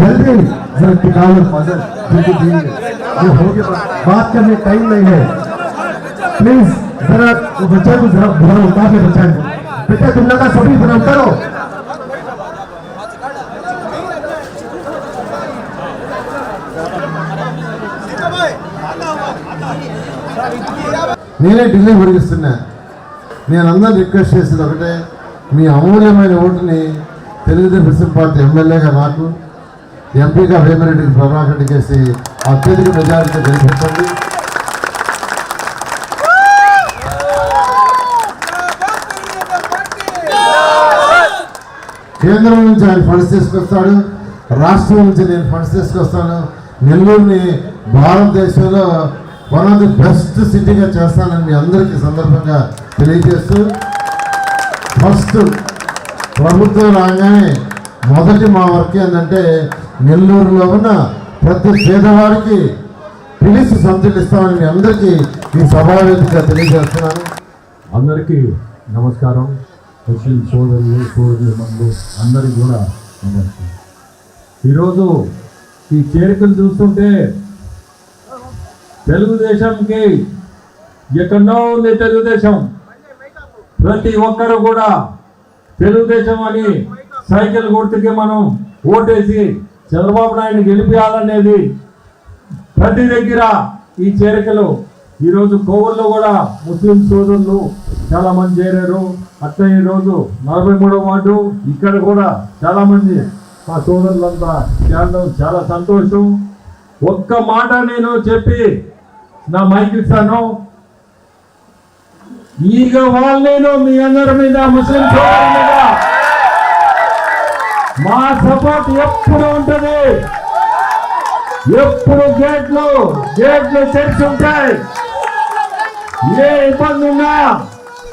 जल्दी जरा टिकाऊ फजल जल्दी दीजिए ये हो गया, बात करने टाइम नहीं है। प्लीज़ जरा बच्चे को जरा बुरा उठा के बचाएँ बेटा लोग का सभी जरा करो। నేనే ఢిల్లీ పొడిగిస్తున్నా నేను అందరూ రిక్వెస్ట్ చేసేది ఒకటే మీ అమూల్యమైన ఓటుని తెలుగుదేశం పార్టీ ఎమ్మెల్యేగా నాకు ఎంపీగా వేమిరెడ్డికి ప్రభాకర్ రెడ్డికి వేసి అత్యధిక మెజారిటీ గెలిపించండి. కేంద్రం నుంచి ఆయన ఫండ్స్ తీసుకొస్తాడు రాష్ట్రం నుంచి నేను ఫండ్స్ తీసుకొస్తాను నెల్లూరుని భారతదేశంలో వన్ ఆఫ్ ది బెస్ట్ సిటీగా చేస్తానని మీ అందరికీ సందర్భంగా తెలియజేస్తూ ఫస్ట్ ప్రభుత్వం రాగానే మొదటి మా వర్క్ ఏంటంటే నెల్లూరులో ఉన్న ప్రతి పేదవాడికి పిలిచి సంతృప్తిస్తామని మీ అందరికీ ఈ సభావేదికగా తెలియజేస్తున్నాను. అందరికీ నమస్కారం. ముస్లిం సోదరులు సోదరులు అందరికీ కూడా నమస్కారం. ఈరోజు ఈ చేరికలు చూస్తుంటే తెలుగుదేశంకి ఎక్కడో ఉంది తెలుగుదేశం. ప్రతి ఒక్కరు కూడా తెలుగుదేశం అని సైకిల్ గుర్తుకి మనం ఓటేసి చంద్రబాబు నాయుడు గెలిపించాలనేది ప్రతి దగ్గర ఈ చేరికలు. ఈరోజు కోవూరులో కూడా ముస్లిం సోదరులు చాలామంది చేరారు. అట్లా ఈరోజు నలభై మూడో వార్డు ఇక్కడ కూడా చాలామంది మా సోదరులంతా చేరడం చాలా సంతోషం. ఒక్క మాట నేను చెప్పి నా మైక్ ఇస్తాను ఈగ వాళ్ళేను మీ అందరి మీద ముస్లిం మీద. మా సపోర్ట్ ఎప్పుడు ఉంటుంది? ఎప్పుడు గేట్లు గేట్లు తెరిచి ఉంటాయి? ఏ ఇబ్బంది ఉన్నా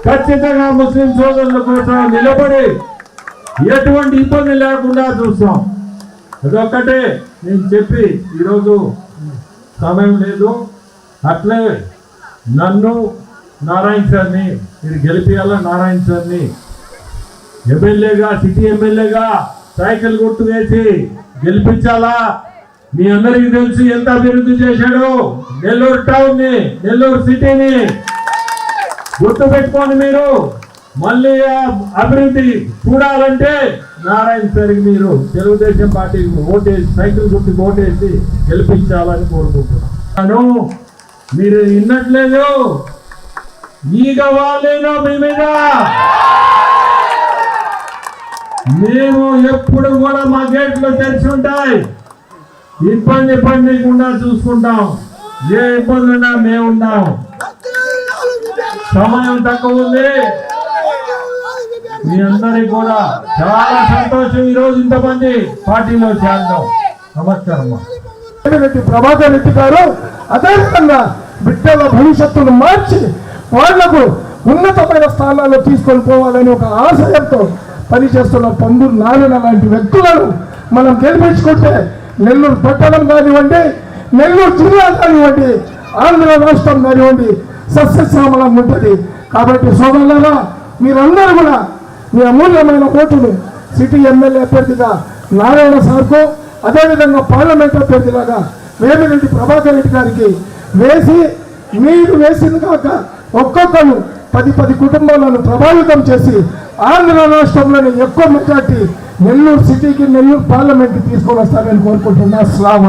ఖచ్చితంగా ముస్లిం సోదరుల కోసం నిలబడి ఎటువంటి ఇబ్బంది లేకుండా చూస్తాం. అదొక్కటే నేను చెప్పి ఈరోజు సమయం లేదు. అట్లే నన్ను నారాయణ సార్ని మీరు గెలిపియాలా నారాయణ సార్ని? ఎమ్మెల్యేగా సిటీ ఎమ్మెల్యేగా సైకిల్ గుర్తు వేసి గెలిపించాలా? మీ అందరికీ తెలుసు ఎంత అభివృద్ధి చేశాడు నెల్లూరు టౌన్ని నెల్లూరు సిటీని. గుర్తు పెట్టుకోండి మీరు. మళ్ళీ అభివృద్ధి చూడాలంటే నారాయణ సార్కి మీరు తెలుగుదేశం పార్టీకి ఓటేసి సైకిల్ గుర్తుకు ఓటేసి గెలిపించాలని కోరుకుంటున్నాను మీరు విన్నట్లేదు ఈగ వాళ్ళేనో మీ మీద మేము ఎప్పుడు కూడా మా గేట్లు తెరిచి ఉంటాయి. ఇబ్బంది పడకుండా చూసుకుంటాం. ఏ ఇబ్బంది ఉన్నా మేము ఉంటాం సమయం తక్కువ ఉంది. మీ అందరికి కూడా చాలా సంతోషం ఈ రోజు ఇంతమంది పార్టీలో చేరడం. నమస్కారం రెడ్డి ప్రభాకర్ రెడ్డి గారు అదేవిధంగా బిడ్డల భవిష్యత్తును మార్చి వాళ్ళకు ఉన్నతమైన స్థానాల్లో తీసుకొని పోవాలని ఒక ఆశయంతో పనిచేస్తున్న పందులు నారాయణ లాంటి వ్యక్తులను మనం గెలిపించుకుంటే నెల్లూరు పట్టణం కానివ్వండి నెల్లూరు జిల్లా కానివ్వండి ఆంధ్ర రాష్ట్రం కానివ్వండి సస్యశ్యామలం ఉంటుంది. కాబట్టి సోదరులరా మీరందరూ కూడా మీ అమూల్యమైన ఓటును సిటీ ఎమ్మెల్యే అభ్యర్థిగా నారాయణ సార్కు అదేవిధంగా పార్లమెంట్ అభ్యర్థిలాగా వేమిరెడ్డి ప్రభాకర్ రెడ్డి గారికి వేసి మీరు వేసిన కాక ఒక్కొక్కరు పది పది కుటుంబాలను ప్రభావితం చేసి ఆంధ్ర రాష్ట్రంలోని ఎక్కువ మెజార్టీ నెల్లూరు సిటీకి నెల్లూరు పార్లమెంట్కి తీసుకొని వస్తారని కోరుకుంటున్నా. అస్సలం